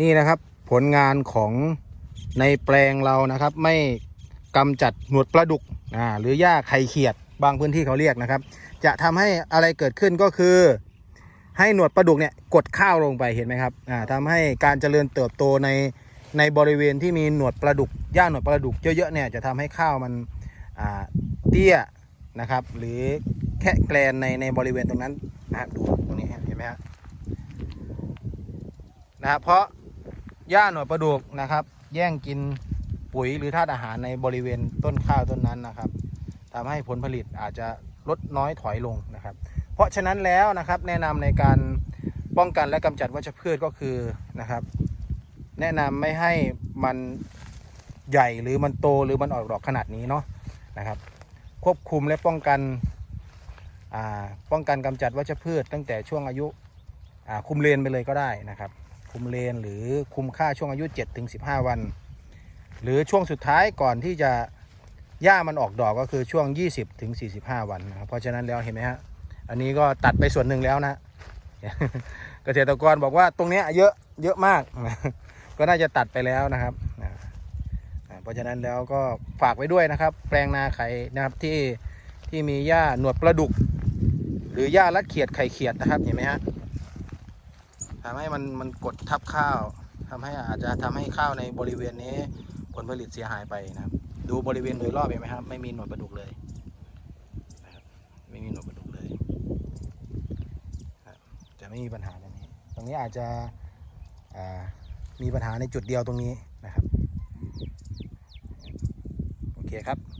นี่นะครับผลงานของในแปลงเรานะครับ ไม่กำจัดหนวดปลาดุกอ่าหรือหญ้าไข่เขียดบางพื้นที่เขาเรียกนะครับ จะทำให้อะไรเกิดขึ้นก็คือ ให้หนวดปลาดุกเนี่ยกดข้าวลงไปเห็นไหมครับอ่าทำให้การเจริญเติบโตในในบริเวณที่มีหนวดปลาดุกหญ้าหนวดปลาดุกเยอะๆเนี่ยจะทำให้ข้าวมันอ่าเตี้ยนะครับ หรือแค่แกลนในในบริเวณตรงนั้นนะครับดูตรงนี้เห็นไหมฮะนะครับเพราะ หญ้าหนวดปลาดุกนะครับ แย่งกินปุ๋ยหรือธาตุอาหารในบริเวณต้นข้าวต้นนั้นนะครับทำให้ผลผลิตอาจจะลดน้อยถอยลงนะครับ เพราะฉะนั้นแล้วนะครับแนะนำในการป้องกันและกำจัดวัชพืชก็คือนะครับ แนะนำไม่ให้มันใหญ่หรือมันโตหรือมันออกดอกขนาดนี้เนาะนะครับ ควบคุมและป้องกันป้องกันกำจัดวัชพืช ตั้งแต่ช่วงอายุอ่าคุมเลนไปเลยก็ได้นะครับ คุมเลนหรือคุมค่าช่วงอายุ7ถึง15 วัน หรือช่วงสุดท้ายก่อนที่จะหญ้ามันออกดอกก็คือช่วง 20ถึง45 วันนะครับเพราะฉะนั้นแล้วเห็นไหมฮะอันนี้ก็ตัดไปส่วนหนึ่งแล้วนะเกษตรกรบอกว่าตรงนี้เยอะเยอะมาก ก็น่าจะตัดไปแล้วนะครับเพราะฉะนั้นแล้วก็ฝากไว้ด้วยนะครับ แปลงนาไข่นะครับที่ที่มีหญ้าหนวดปลาดุก หรือหญ้ารัดเขียดไข่เขียดนะครับเห็นไหมฮะ ทำให้มันมันกดทับข้าวทำให้อาจจะทำให้ข้าวในบริเวณนี้ ผลผลิตเสียหายไปนะครับ ดูบริเวณโดยรอบเห็นไหมครับ ไม่มีหนวดปลาดุกเลยนะครับไม่มีหนวดปลาดุกเลยจะไม่มีปัญหาตรงนี้ ตรงนี้อาจจะมีปัญหาในจุดเดียวตรงนี้นะครับ โอเคครับ